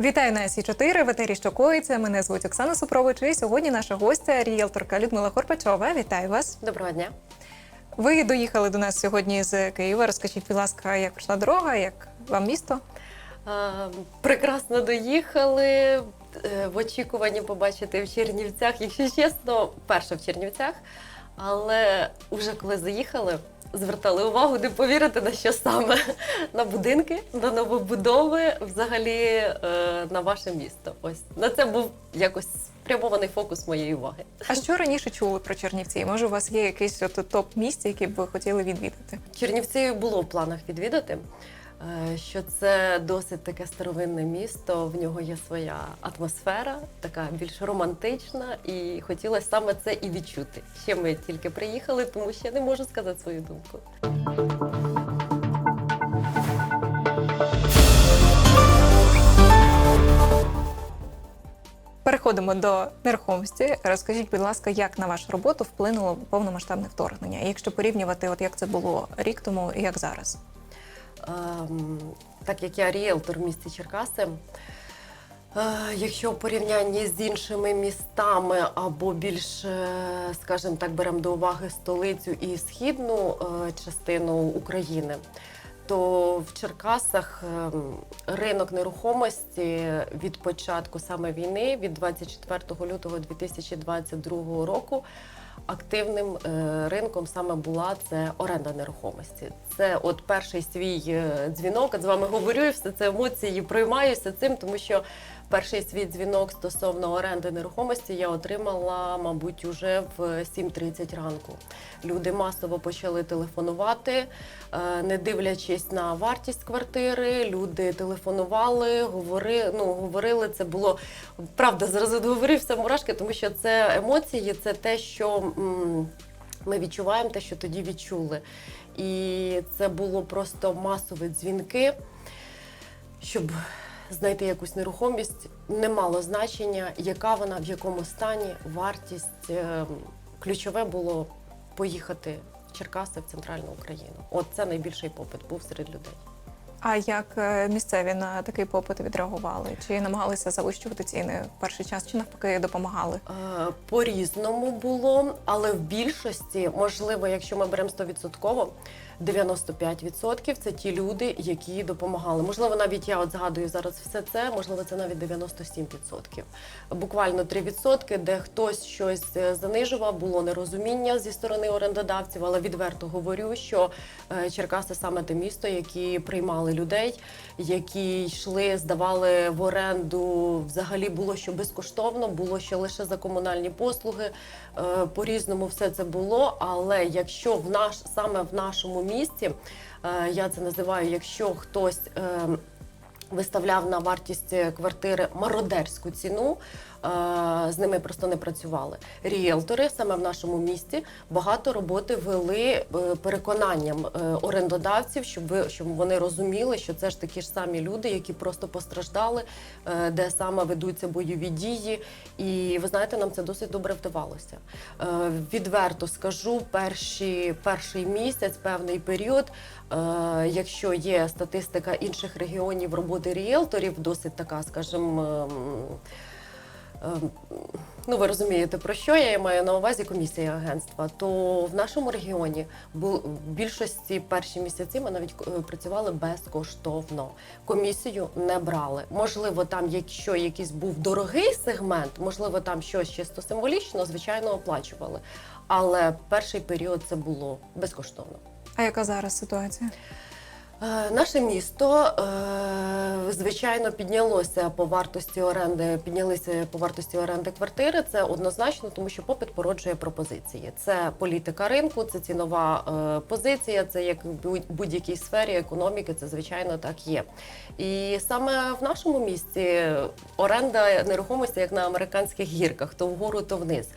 Вітаю на Сі 4 в етері «Що коїться». Мене звуть Оксана Супрович. І сьогодні наша гостя, ріелторка Людмила Хорпачова. Вітаю вас. Доброго дня. Ви доїхали до нас сьогодні з Києва. Розкажіть, будь ласка, як пройшла дорога, як вам місто? Е, Прекрасно доїхали. е, В очікуванні побачити в Чернівцях, якщо чесно, перше в Чернівцях. Але вже коли заїхали, звертали увагу, не повірите на що саме на будинки, на новобудови, взагалі е, на ваше місто. Ось на це був якось спрямований фокус моєї уваги. А що раніше чули про Чернівці? Може, у вас є якийсь от топ місць, які б ви хотіли відвідати? Чернівці було в планах відвідати. Е, Що це досить таке старовинне місто, в нього є своя атмосфера, така більш романтична, і хотілося саме це і відчути. Ще ми тільки приїхали, тому ще не можу сказати свою думку. Переходимо до нерухомості. Розкажіть, будь ласка, як на вашу роботу вплинуло повномасштабне вторгнення? Якщо порівнювати, от як це було рік тому і як зараз? Так як я ріелтор в місті Черкаси, е, якщо в порівнянні з іншими містами або більш, е, скажімо так, беремо до уваги столицю і східну е, частину України, то в Черкасах ем, ринок нерухомості від початку саме війни, від 24 лютого 2022 року, активним ринком саме була це оренда нерухомості. Це от перший свій е, дзвінок. З вами говорю, і все це емоції приймаюся цим, тому що перший свій дзвінок стосовно оренди нерухомості я отримала, мабуть, уже в 7.30 ранку. Люди масово почали телефонувати, е, не дивлячись на вартість квартири. Люди телефонували, говорили, ну, говорили. Це було правда, зараз от говорив все мурашки, тому що це емоції, це те, що ми відчуваємо, те, що тоді відчули. І це було просто масові дзвінки, щоб знайти якусь нерухомість, не мало значення, яка вона, в якому стані, вартість. Е, Ключове було поїхати в Черкаси в центральну Україну. От це найбільший попит був серед людей. А як е, місцеві на такий попит відреагували? Чи намагалися завищувати ціни в перший час, чи навпаки допомагали? Е, По-різному було, але в більшості, можливо, якщо ми беремо 100%, 95% це ті люди, які допомагали. Можливо, навіть я от згадую зараз все це, можливо, це навіть 97%. Буквально 3%, де хтось щось е, занижував, було нерозуміння зі сторони орендодавців, але відверто говорю, що Черкаси саме те місто, які приймали людей, які йшли, здавали в оренду. Взагалі було що безкоштовно, було що лише за комунальні послуги. Е, По-різному все це було. Але якщо в наш саме в нашому місті, е, я це називаю, якщо хтось. е, Виставляв на вартість квартири мародерську ціну, з ними просто не працювали. Ріелтори саме в нашому місті багато роботи вели е, переконанням е, орендодавців, щоб ви щоб вони розуміли, що це ж такі ж самі люди, які просто постраждали, е, де саме ведуться бойові дії. І ви знаєте, нам це досить добре вдавалося. Відверто скажу, перші, перший місяць, певний період, якщо є статистика інших регіонів роботи ріелторів, досить така, скажімо, Ну, ви розумієте, про що я, маю на увазі комісія агентства. То в нашому регіоні в більшості перші місяці ми навіть е, працювали безкоштовно. Комісію не брали. Можливо, там, якщо якийсь був дорогий сегмент, можливо, там щось чисто символічно, звичайно, оплачували. Але перший період це було безкоштовно. А яка зараз ситуація? Е, Наше місто, е, звичайно, піднялося по вартості оренди, піднялися по вартості оренди квартири. Це однозначно, тому що попит породжує пропозиції. Це політика ринку, це цінова е, позиція, це як в будь- будь-якій сфері економіки, це звичайно так є. І саме в нашому місті оренда нерухомості, як на американських гірках, то вгору, то вниз.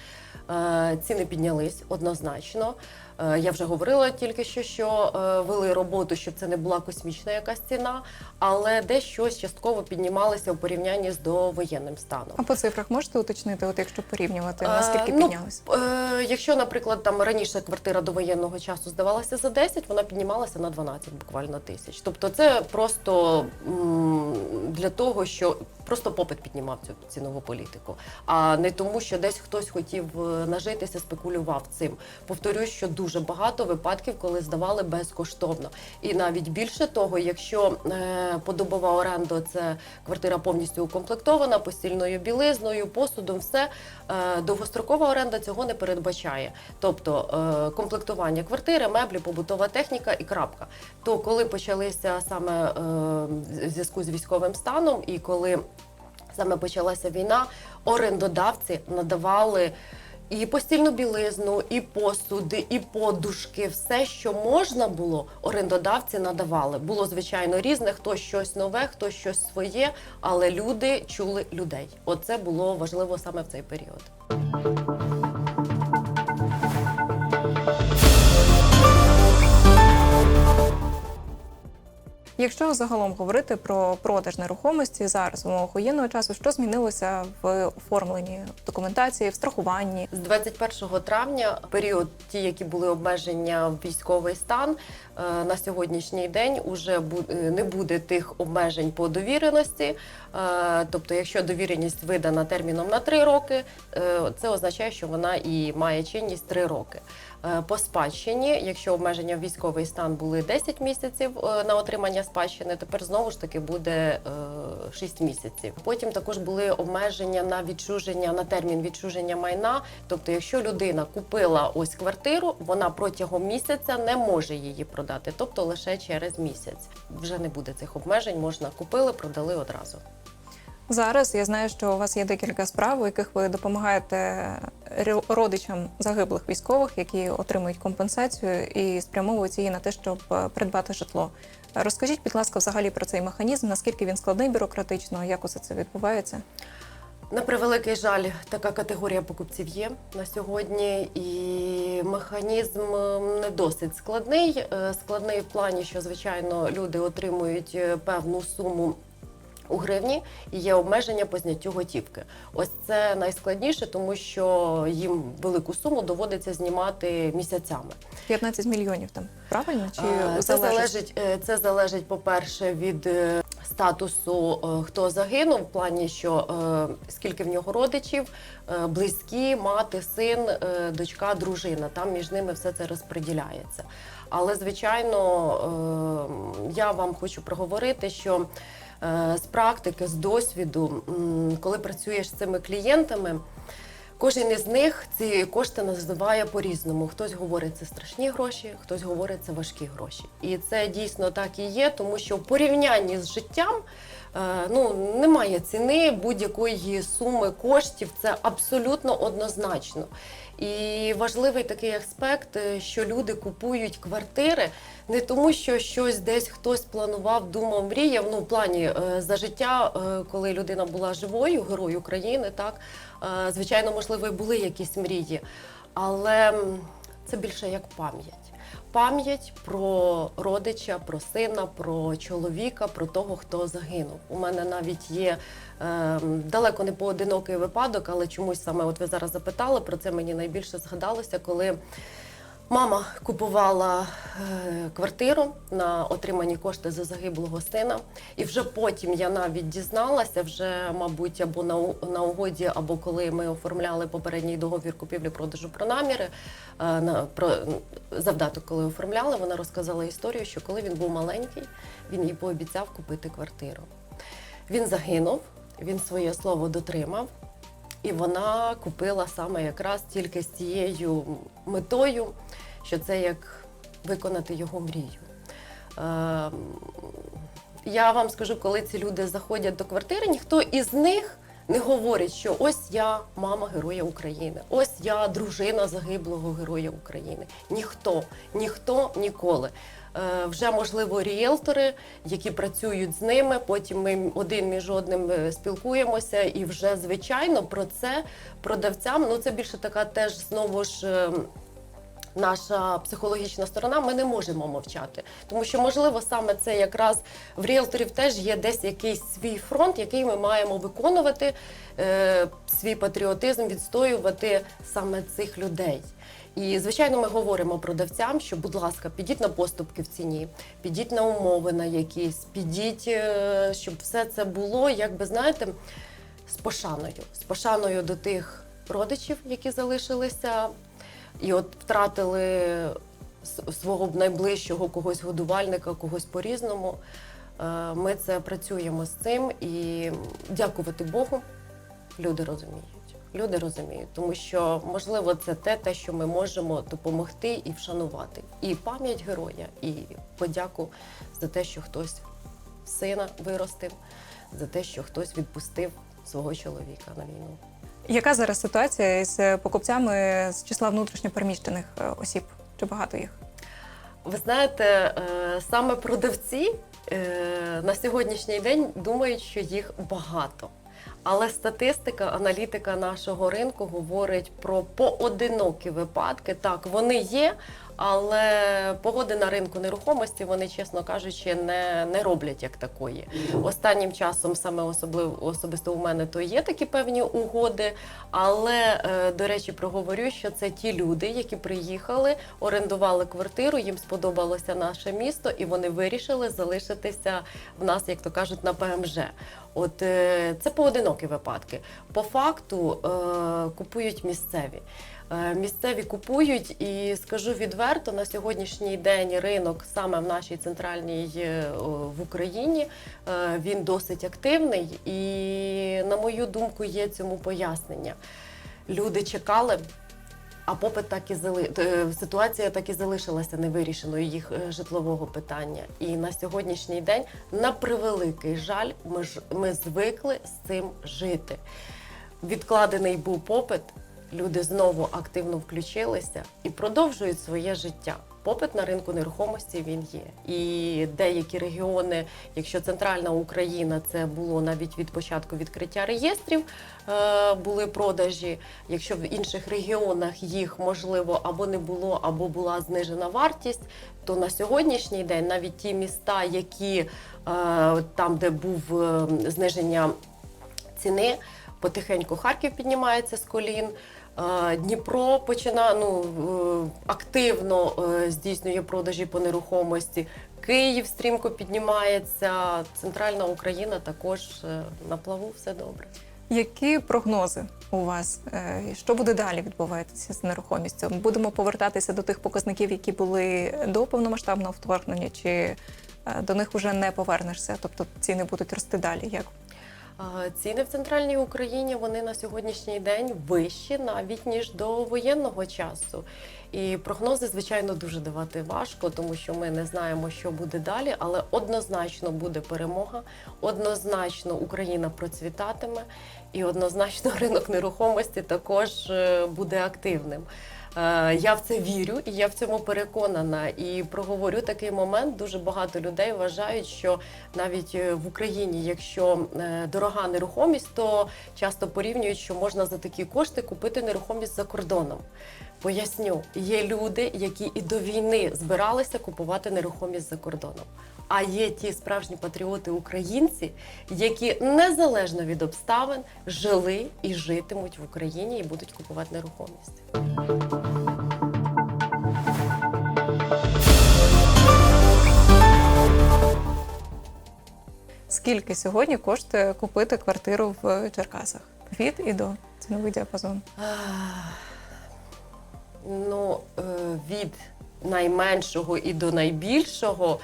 Ціни піднялись однозначно. Е, Я вже говорила тільки що, що е, вели роботу, щоб це не була космічна якась ціна, але десь щось частково піднімалося у порівнянні з довоєнним станом. А по цифрах можете уточнити, от якщо порівнювати, наскільки Е, ну, піднялися? Е, якщо, наприклад, там раніше квартира до воєнного часу здавалася за 10, вона піднімалася на 12 буквально тисяч. Тобто це просто для того, що просто попит піднімав цю цінову політику, а не тому, що десь хтось хотів нажитися, спекулював цим. Повторюсь, що дуже багато випадків, коли здавали безкоштовно. І навіть більше того, якщо е, подобова оренда це квартира повністю укомплектована, постільною білизною, посудом, все е, довгострокова оренда цього не передбачає. Тобто е, комплектування квартири, меблі, побутова техніка і крапка. То коли почалися саме в зв'язку з військовим станом, і коли саме почалася війна, орендодавці надавали. І постільну білизну, і посуди, і подушки, все, що можна було, орендодавці надавали. Було звичайно різне, хто щось нове, хто щось своє, але люди чули людей. Оце було важливо саме в цей період. Якщо загалом говорити про продаж нерухомості зараз в умовах воєнного часу, що змінилося в оформленні документації, в страхуванні? З 21 травня, період, ті, які були обмеження в військовий стан, е, на сьогоднішній день уже е, не буде тих обмежень по довіреності. Е, Тобто, якщо довіреність видана терміном на 3 роки, це означає, що вона і має чинність 3 роки. Е, По спадщині, якщо обмеження в військовий стан були 10 місяців е, на отримання спадщини, тепер знову ж таки буде 6 місяців. Потім також були обмеження на відчуження на термін відчуження майна. Тобто, якщо людина купила ось квартиру, вона протягом місяця не може її продати, тобто лише через місяць. Вже не буде цих обмежень, можна купили, продали одразу. Зараз я знаю, що у вас є декілька справ, у яких ви допомагаєте ро- родичам загиблих військових, які отримують компенсацію і спрямовують її на те, щоб е, придбати житло. Розкажіть, будь ласка, взагалі про цей механізм, наскільки він складний бюрократично, як усе це відбувається? На превеликий жаль, така категорія покупців є на сьогодні, і механізм не досить складний. Е, Складний в плані, що звичайно люди отримують е, певну суму. У гривні і є обмеження по зняттю готівки. Ось це найскладніше, тому що їм велику суму доводиться знімати місяцями. 15 мільйонів там правильно чи Це залежить? залежить, е, це залежить, по-перше, від е, статусу, е, хто загинув, в плані, що скільки в нього родичів, близькі, мати, син, дочка, дружина. Там між ними все це розподіляється. Але, звичайно, я вам хочу проговорити, що з практики, з досвіду, коли працюєш з цими клієнтами, Кожен із них ці кошти називає по-різному. Хтось говорить це страшні гроші, хтось говорить це важкі гроші. І це дійсно так і є, тому що в порівнянні з життям е, ну, немає ціни будь-якої суми коштів. Це абсолютно однозначно. І важливий такий аспект, е, що люди купують квартири не тому, що щось десь хтось планував, думав, мріяв. Ну, в плані е, за життя, е, коли людина була живою, герой України, так звичайно, можливо, і були якісь мрії, але це більше як пам'ять. Пам'ять про родича, про сина, про чоловіка, про того, хто загинув. У мене навіть є е, далеко не поодинокий випадок, але чомусь саме от ви зараз запитали про це. Мені найбільше згадалося, коли мама купувала е, квартиру на отримані кошти за загиблого сина. І вже потім я навіть дізналася, вже, мабуть, або на, угоді, або коли ми оформляли попередній договір купівлі-продажу про наміри. е, на, про завдаток, коли оформляли, вона розказала історію, що коли він був маленький, він їй пообіцяв купити квартиру. Він загинув, він своє слово дотримав, і вона купила саме якраз тільки з цією метою, що це як виконати його мрію. Ем, Я вам скажу, коли ці люди заходять до квартири, ніхто із них не говорять, що ось я мама Героя України, ось я дружина загиблого Героя України. Ніхто, ніхто ніколи. Е, Вже можливо ріелтори, які працюють з ними. Потім ми один між одним е, спілкуємося, і вже звичайно про це продавцям. Ну це більше така теж знову ж. е, Наша психологічна сторона, ми не можемо мовчати, тому що можливо саме це якраз в ріелторів теж є десь якийсь свій фронт, який ми маємо виконувати, е, свій патріотизм, відстоювати саме цих людей. І звичайно, ми говоримо продавцям, що, будь ласка, підіть на поступки в ціні, підіть на умови на якісь, підіть, е, щоб все це було, як би знаєте, з пошаною, з пошаною до тих родичів, які залишилися, і от втратили свого найближчого когось годувальника, когось по-різному. Е, Ми це працюємо з цим і дякувати Богу, люди розуміють. Люди розуміють, тому що можливо це те, те, що ми можемо допомогти і вшанувати. І пам'ять героя, і подяку за те, що хтось сина виростив, за те, що хтось відпустив свого чоловіка на війну. Яка зараз ситуація з покупцями з числа внутрішньопереміщених е, осіб? Чи багато їх? Ви знаєте, е, саме продавці е, на сьогоднішній день думають, що їх багато. Але статистика, аналітика нашого ринку говорить про поодинокі випадки. Так, вони є, але погоди на ринку нерухомості вони, чесно кажучи, не, не роблять як такої. Останнім часом, саме особливо особисто у мене, то є такі певні угоди. Але е, до речі, проговорю, що це ті люди, які приїхали, орендували квартиру, їм сподобалося наше місто, і вони вирішили залишитися в нас, як то кажуть, на ПМЖ. От е, це поодинокі випадки. По факту е, купують місцеві. Е, Місцеві купують, і скажу відверто, на сьогоднішній день ринок саме в нашій центральній е, в Україні е, він досить активний, і на мою думку, є цьому пояснення. Люди чекали. А попит так і зали... ситуація так і залишилася невирішеною їх житлового питання. І на сьогоднішній день, на превеликий жаль, ми ж ми звикли з цим жити. Відкладений був попит, люди знову активно включилися і продовжують своє життя. Попит на ринку нерухомості він є. І деякі регіони, якщо центральна Україна, це було навіть від початку відкриття реєстрів, е, були продажі. Якщо в інших регіонах їх можливо або не було, або була знижена вартість, то на сьогоднішній день навіть ті міста, які е, там, де був е, зниження ціни, потихеньку Харків піднімається з колін. Е, Дніпро починає ну, е, активно е, здійснює продажі по нерухомості. Київ стрімко піднімається. Центральна Україна також на плаву все добре. Які прогнози у вас? Що буде далі відбуватися з нерухомістю? Будемо повертатися до тих показників, які були до повномасштабного вторгнення, чи до них вже не повернешся? Тобто ціни будуть рости далі? Як Ціни в центральній Україні вони на сьогоднішній день вищі навіть ніж до воєнного часу. І прогнози, звичайно, дуже давати важко, тому що ми не знаємо, що буде далі, але однозначно буде перемога, однозначно Україна процвітатиме, і однозначно ринок нерухомості також е, буде активним. Е, Я в це вірю і я в цьому переконана. І проговорю такий момент. Дуже багато людей вважають, що навіть е, в Україні, якщо е, дорога нерухомість, то часто порівнюють, що можна за такі кошти купити нерухомість за кордоном. Поясню, є люди, які і до війни збиралися купувати нерухомість за кордоном. А є ті справжні патріоти українці, які незалежно від обставин жили і житимуть в Україні і будуть купувати нерухомість. скільки сьогодні коштує купити квартиру в Черкасах? Від і до ціновий діапазон. Ну, е, від найменшого і до найбільшого.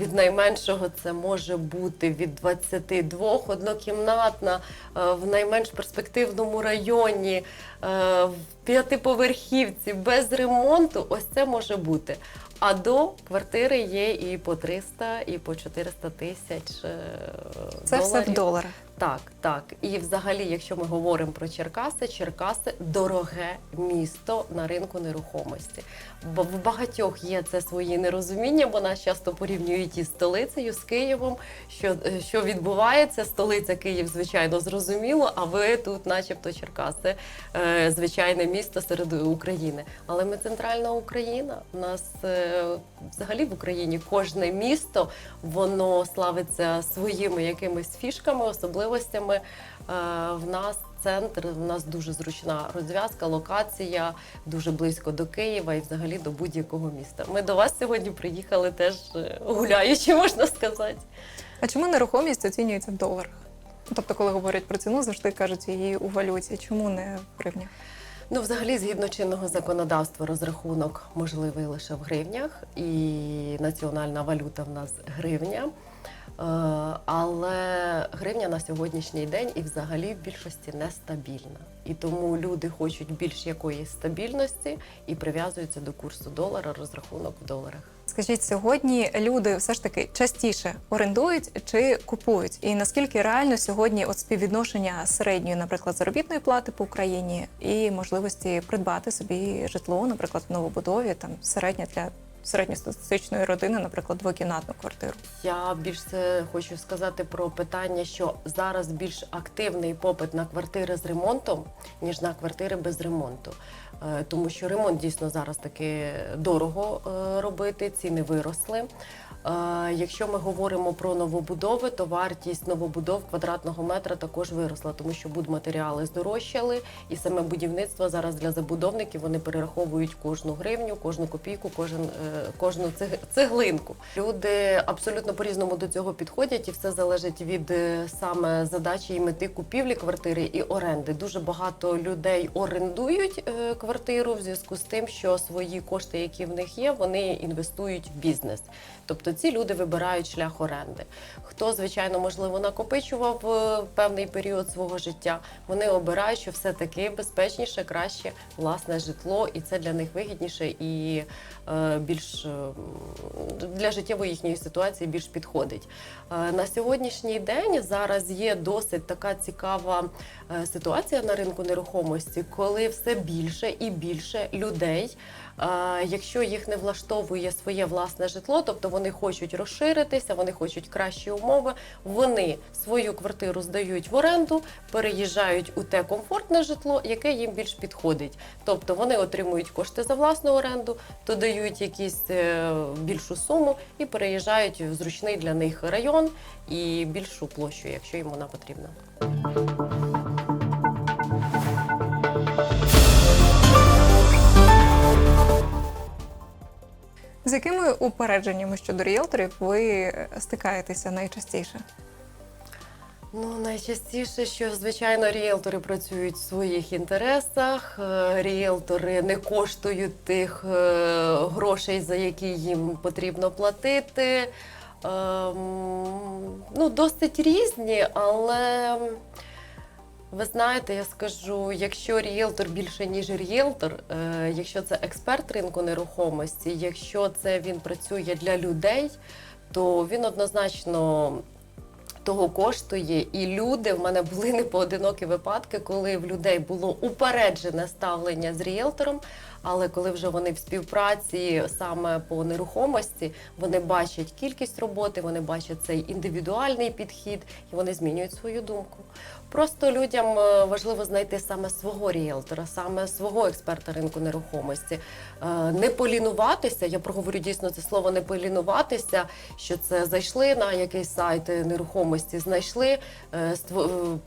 Від найменшого це може бути від 22 однокімнатна е, в найменш перспективному районі, е, в п'ятиповерхівці без ремонту, ось це може бути. А до квартири є і по 300, і по 400 тисяч Це все в доларах. Так, так. І взагалі, якщо ми говоримо про Черкаси, Черкаси дороге місто на ринку нерухомості. Бо в багатьох є це свої нерозуміння, бо нас часто порівнюють із столицею, з Києвом. Що, е, що відбувається? Столиця Київ, звичайно, зрозуміло, а ви тут, начебто, Черкаси, е, звичайне місто серед України. Але ми центральна Україна. У нас е, взагалі в Україні кожне місто воно славиться своїми якимись фішками, особливостями. Е, В нас центр, в нас дуже зручна розв'язка, локація, дуже близько до Києва і взагалі до будь-якого міста. Ми до вас сьогодні приїхали теж е, гуляючи, можна сказати. А чому нерухомість оцінюється в доларах? Тобто, коли говорять про ціну, завжди кажуть її у валюті. Чому не в гривні? Ну, взагалі, згідно чинного законодавства, розрахунок можливий лише в гривнях, і національна валюта в нас гривня. Е, Але гривня на сьогоднішній день і взагалі в більшості нестабільна. І тому люди хочуть більш якоїсь стабільності і прив'язуються до курсу долара, розрахунок в доларах. Скажіть, сьогодні люди все ж таки частіше орендують чи купують? І наскільки реально сьогодні от співвідношення середньої, наприклад, заробітної плати по Україні і можливості придбати собі житло, наприклад, в новобудові, там середня для середньостатистичної родини, наприклад, двокімнатну квартиру? Я більше хочу сказати про питання, що зараз більш активний попит на квартири з ремонтом, ніж на квартири без ремонту. Е, Тому що ремонт дійсно зараз таки дорого е, робити, ціни виросли. Якщо ми говоримо про новобудови, то вартість новобудов квадратного метра також виросла, тому що будматеріали здорожчали, і саме будівництво зараз для забудовників вони перераховують кожну гривню, кожну копійку, кожен, е, кожну цег- цеглинку. Люди абсолютно по-різному до цього підходять, і все залежить від е, саме задачі і мети купівлі квартири і оренди. Дуже багато людей орендують е, квартиру в зв'язку з тим, що свої кошти, які в них є, вони інвестують в бізнес. Тобто ці люди вибирають шлях оренди. Хто, звичайно, можливо, накопичував е, певний період свого життя, вони обирають, що все-таки безпечніше, краще власне житло, і це для них вигідніше і е, більш е, для життєвої їхньої ситуації більш підходить. Е, На сьогоднішній день зараз є досить така цікава е, ситуація на ринку нерухомості, коли все більше і більше людей. Якщо їх не влаштовує своє власне житло, тобто вони хочуть розширитися, вони хочуть кращі умови, вони свою квартиру здають в оренду, переїжджають у те комфортне житло, яке їм більш підходить. Тобто вони отримують кошти за власну оренду, додають якісь е, більшу суму і переїжджають в зручний для них район і більшу площу, якщо їм вона потрібна. З якими упередженнями щодо ріелторів ви е, стикаєтеся найчастіше? Ну, найчастіше, що звичайно ріелтори працюють в своїх інтересах. е, Ріелтори не коштують тих е, грошей, за які їм потрібно платити. Ем, Ну, досить різні, але ви знаєте, я скажу, якщо ріелтор більше ніж ріелтор, е, якщо це експерт ринку нерухомості, якщо це він працює для людей, то він однозначно того коштує. І люди в мене були непоодинокі випадки, коли в людей було упереджене ставлення з ріелтором. Але коли вже вони в співпраці саме по нерухомості, вони бачать кількість роботи, вони бачать цей індивідуальний підхід і вони змінюють свою думку. Просто людям е, важливо знайти саме свого ріелтора, саме свого експерта ринку нерухомості. Е, Не полінуватися, я проговорю дійсно це слово не полінуватися, що це зайшли на якийсь сайт нерухомості, знайшли, е,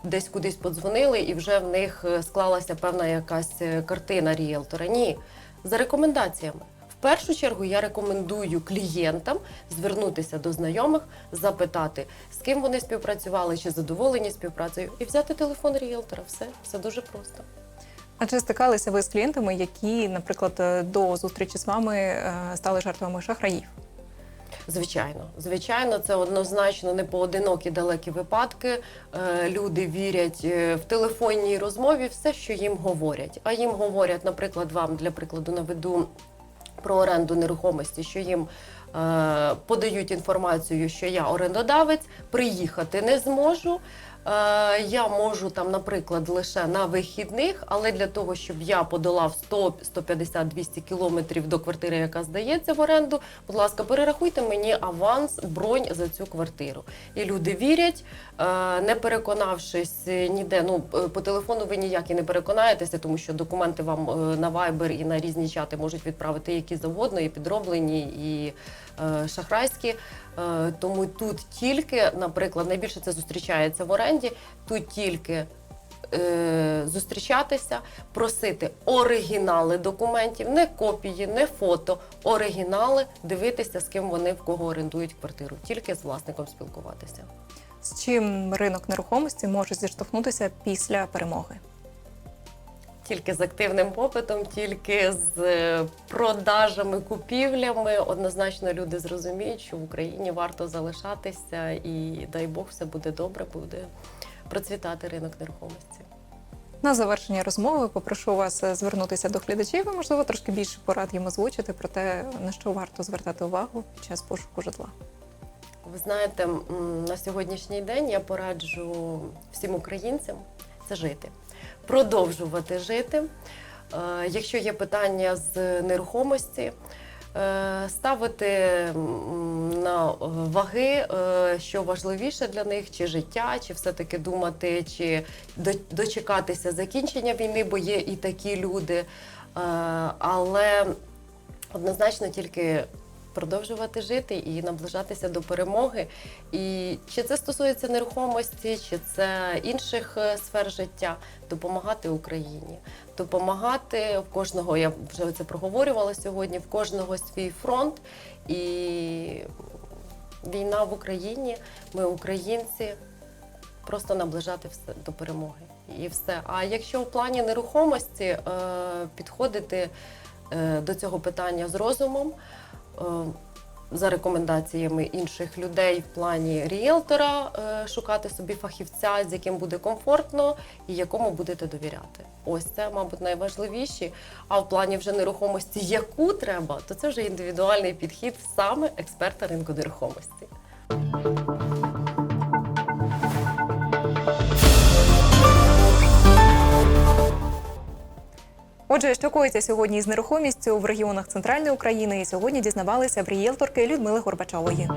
десь кудись подзвонили, і вже в них склалася певна якась картина ріелтора. Ні, за рекомендаціями. В першу чергу я рекомендую клієнтам звернутися до знайомих, запитати, з ким вони співпрацювали, чи задоволені співпрацею, і взяти телефон ріелтора. Все, все дуже просто. А чи стикалися ви з клієнтами, які, наприклад, до зустрічі з вами е, стали жертвами шахраїв? Звичайно, звичайно, це однозначно не поодинокі далекі випадки. Е, Люди вірять е, в телефонній розмові все, що їм говорять. А їм говорять, наприклад, вам для прикладу наведу про оренду нерухомості, що їм подають інформацію, що я орендодавець, приїхати не зможу. Е, я можу там, наприклад, лише на вихідних, але для того, щоб я подолав 100, 150, 200 кілометрів до квартири, яка здається в оренду, будь ласка, перерахуйте мені аванс, бронь за цю квартиру. І люди вірять, е, не переконавшись ніде. Ну е, по телефону ви ніяк і не переконаєтеся, тому що документи вам е, на Viber і на різні чати можуть відправити які завгодно, і підроблені, і е, шахрайські. Е, Тому тут тільки, наприклад, найбільше це зустрічається в оренді. Тут тільки е, зустрічатися, просити оригінали документів, не копії, не фото, оригінали, дивитися, з ким вони в кого орендують квартиру, тільки з власником спілкуватися. З чим ринок нерухомості може зіштовхнутися після перемоги? Тільки з активним попитом, тільки з е, продажами, купівлями. Однозначно люди зрозуміють, що в Україні варто залишатися, і дай Бог, все буде добре, буде процвітати ринок нерухомості. На завершення розмови попрошу вас е, звернутися до глядачів і, можливо, трошки більше порад їм озвучити про те, на що варто звертати увагу під час пошуку житла. Ви знаєте, на сьогоднішній день я пораджу всім українцям це жити, продовжувати жити. Е, Якщо є питання з нерухомості, е, ставити на ваги, е, що важливіше для них, чи життя, чи все-таки думати, чи дочекатися закінчення війни, бо є і такі люди. Але однозначно тільки продовжувати жити і наближатися до перемоги. І чи це стосується нерухомості, чи це інших е, сфер життя, допомагати Україні, допомагати в кожного. Я вже це проговорювала сьогодні. В кожного свій фронт і війна в Україні. Ми українці. Просто наближати все до перемоги і все. А якщо в плані нерухомості е, підходити е, до цього питання з розумом, за рекомендаціями інших людей в плані ріелтора, е, шукати собі фахівця, з яким буде комфортно і якому будете довіряти. Ось це, мабуть, найважливіші. А в плані вже нерухомості, яку треба, то це вже індивідуальний підхід саме експерта ринку нерухомості. Отже, що коїться сьогодні з нерухомістю в регіонах центральної України, і сьогодні дізнавалися в рієлторки Людмили Горбачової.